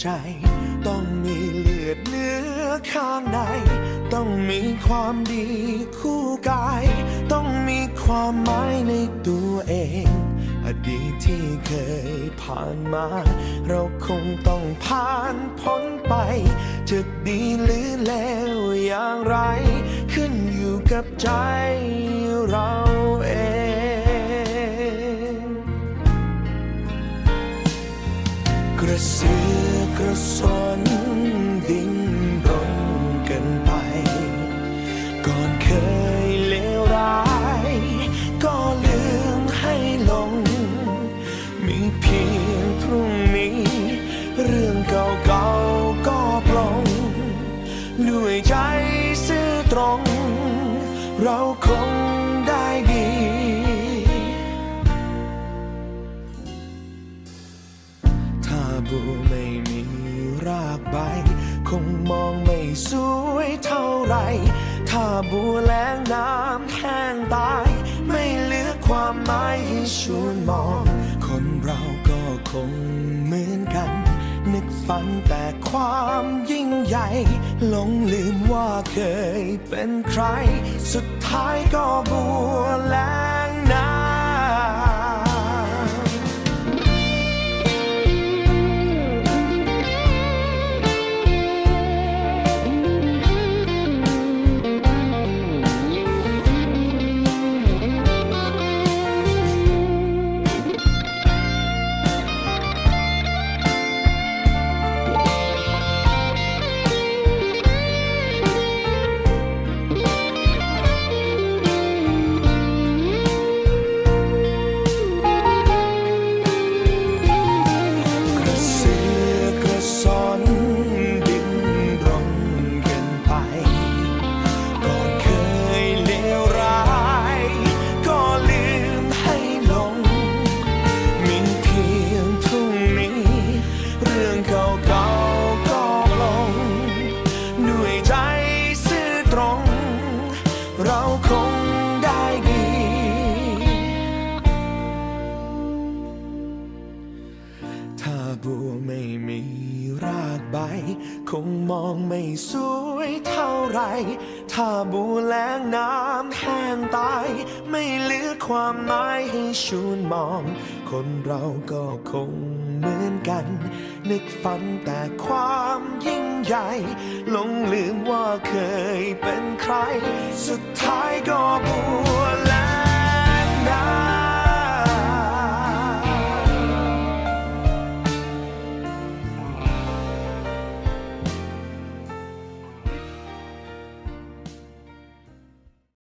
ใจ ต้องมีเลือดเนื้อข้างใน ต้องมีความดีคู่กาย ต้องมีความหมายในตัวเอง อดีตที่เคยผ่านมา เราคงต้องผ่านพ้นไป จะดีหรือเลวอย่างไร ขึ้นอยู่กับใจเราเองกระสือ ระสนดิ้นรนกันไป ก่อนเคยเลวร้าย ก็ลืมให้ลง มีเพียงพรุ่งนี้ เรื่องเก่าๆก็ปลงด้วยใจซื่อตรง เราคง บัวไม่มีรากใบ คงมองไม่สวยเท่าไร ถ้าบัวแล้งน้ำแห้งตาย ไม่เหลือความหมายให้ชวนมอง คนเราก็คงเหมือนกัน นึกฝันแต่ความยิ่งใหญ่หลงลืมว่าเคยเป็นใคร สุดท้ายก็บัวแล้ง บัวไม่มีรากใบ คงมองไม่สวยเท่าไร ถ้าบัวแล้งน้ำแห้งตาย ไม่เหลือความหมายให้ชวนมอง คนเราก็คงเหมือนกัน นึกฝันแต่ความยิ่งใหญ่หลงลืมว่าเคยเป็นใคร สุดท้ายก็บัว